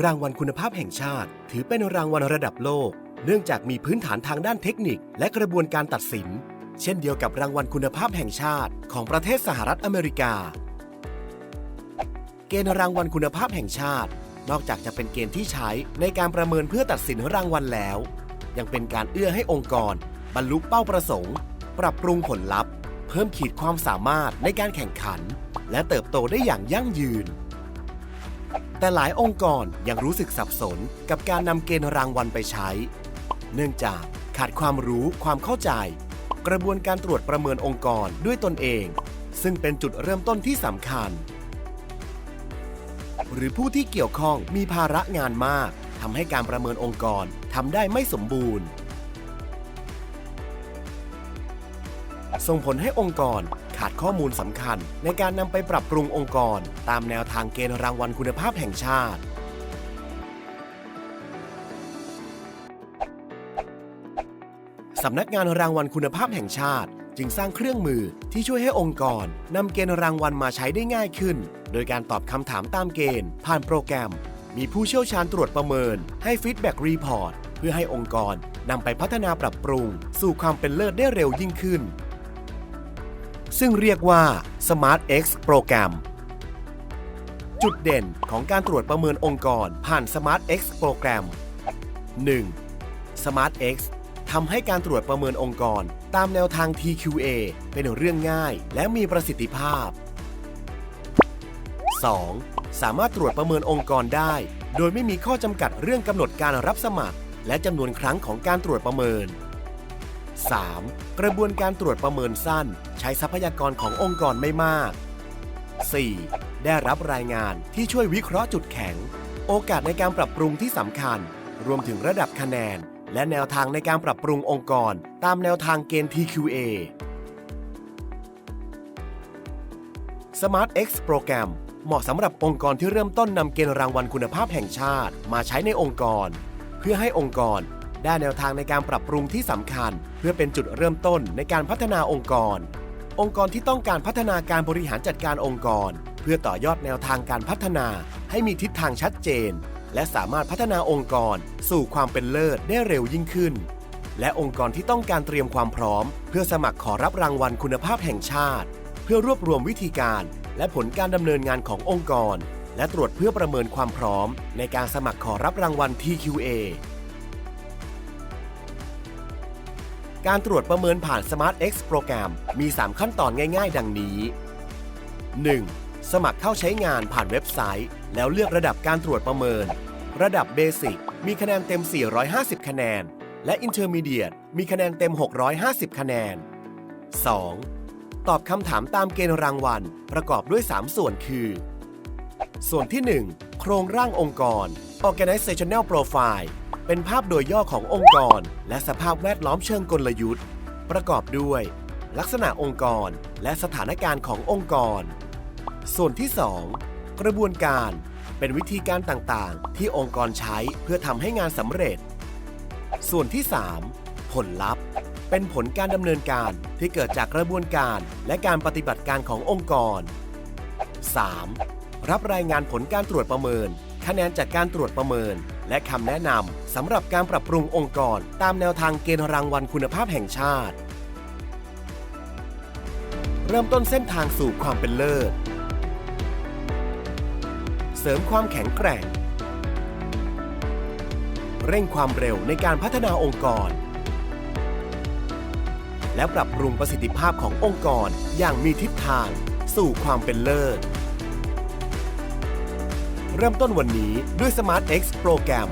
รางวัลคุณภาพแห่งชาติ ถือเป็นรางวัลระดับโลก เนื่องจากมีพื้นฐานทางด้านเทคนิค และกระบวนการตัดสิน เช่นเดียวกับรางวัลคุณภาพแห่งชาติของประเทศสหรัฐอเมริกา เกณฑ์รางวัลคุณภาพแห่งชาติ นอกจากจะเป็นเกณฑ์ที่ใช้ในการประเมินเพื่อตัดสินรางวัลแล้ว ยังเป็นการเอื้อให้องค์กร บรรลุเป้าประสงค์ ปรับปรุงผลลัพธ์ เพิ่มขีดความสามารถในการแข่งขัน และเติบโตได้อย่างยั่งยืน แต่หลายองค์กรยังรู้สึกสับสนกับการนำเกณฑ์รางวัลไปใช้ เนื่องจากขาดความรู้ความเข้าใจ กระบวนการตรวจประเมินองค์กรด้วยตนเอง ซึ่งเป็นจุดเริ่มต้นที่สำคัญ หรือผู้ที่เกี่ยวข้องมีภาระงานมากทำให้การประเมินองค์กรทำได้ไม่สมบูรณ์ ส่งผลให้องค์กร ขาดข้อมูลสำคัญ ในการนำไปปรับปรุงองค์กร ตามแนวทางเกณฑ์รางวัลคุณภาพแห่งชาติ สำนักงานรางวัลคุณภาพแห่งชาติ จึงสร้างเครื่องมือที่ช่วยให้องค์กรนำเกณฑ์รางวัลมาใช้ได้ง่ายขึ้น โดยการตอบคำถามตามเกณฑ์ ผ่านโปรแกรม มีผู้เชี่ยวชาญตรวจประเมิน ให้ฟีดแบ็กรีพอร์ตเพื่อให้องค์กรนำไปพัฒนาปรับปรุง สู่ความเป็นเลิศได้เร็วยิ่งขึ้น ซึ่งเรียกว่า Smart X โปรแกรม จุดเด่นของการตรวจประเมินองค์กรผ่าน Smart X โปรแกรม 1. Smart X ทำให้การตรวจประเมินองค์กรตามแนวทาง TQA เป็นเรื่องง่ายและมีประสิทธิภาพ 2. สามารถตรวจประเมินองค์กรได้ โดยไม่มีข้อจำกัดเรื่องกำหนดการรับสมัคร และจำนวนครั้งของการตรวจประเมิน 3. กระบวนการตรวจประเมินสั้น ใช้ทรัพยากรขององค์กรไม่มาก 4. ได้รับรายงานที่ช่วยวิเคราะห์จุดแข็ง โอกาสในการปรับปรุงที่สำคัญ รวมถึงระดับคะแนน และแนวทางในการปรับปรุงองค์กร ตามแนวทางเกณฑ์ TQA Smart X โปรแกรมเหมาะสำหรับองค์กรที่เริ่มต้นนำเกณฑ์รางวัลคุณภาพแห่งชาติ มาใช้ในองค์กร เพื่อให้องค์กร ได้แนวทางในการปรับปรุงที่สำคัญ เพื่อเป็นจุดเริ่มต้นในการพัฒนาองค์กร องค์กรที่ต้องการพัฒนาการบริหารจัดการองค์กร เพื่อต่อยอดแนวทางการพัฒนา ให้มีทิศทางชัดเจน และสามารถพัฒนาองค์กร สู่ความเป็นเลิศได้เร็วยิ่งขึ้น และองค์กรที่ต้องการเตรียมความพร้อม เพื่อสมัครขอรับรางวัลคุณภาพแห่งชาติ เพื่อรวบรวมวิธีการ และผลการดำเนินงานขององค์กร และตรวจเพื่อประเมินความพร้อม ในการสมัครขอรับรางวัล TQA การตรวจประเมินผ่าน Smart X โปรแกรมมี 3 ขั้นตอนง่าย ๆ ดังนี้ 1. สมัครเข้าใช้งานผ่านเว็บไซต์ แล้วเลือกระดับการตรวจประเมิน ระดับเบสิกมีคะแนนเต็ม 450 คะแนน และ Intermediate มีคะแนนเต็ม 650 คะแนน 2. ตอบคำถามตามเกณฑ์รางวัล ประกอบด้วย 3 ส่วนคือ ส่วนที่ 1 โครงร่างองค์กร Organizational Profile เป็นภาพโดยย่อขององค์กร และสภาพแวดล้อมเชิงกลยุทธ์ ประกอบด้วย ลักษณะองค์กร และสถานการณ์ขององค์กร ส่วนที่ 2 กระบวนการ เป็นวิธีการต่างๆ ที่องค์กรใช้เพื่อทำให้งานสำเร็จ ส่วนที่ 3 ผลลัพธ์ เป็นผลการดำเนินการที่เกิดจากกระบวนการและการปฏิบัติการขององค์กร 3. รับรายงานผลการตรวจประเมิน คะแนนจากการตรวจประเมิน และคำแนะนำสำหรับการปรับปรุงองค์กร ตามแนวทางเกณฑ์รางวัลคุณภาพแห่งชาติ เริ่มต้นเส้นทางสู่ความเป็นเลิศ เสริมความแข็งแกร่ง เร่งความเร็วในการพัฒนาองค์กร และปรับปรุงประสิทธิภาพขององค์กรอย่างมีทิศทาง สู่ความเป็นเลิศ เริ่มต้นวันนี้ด้วย Smart X โปรแกรม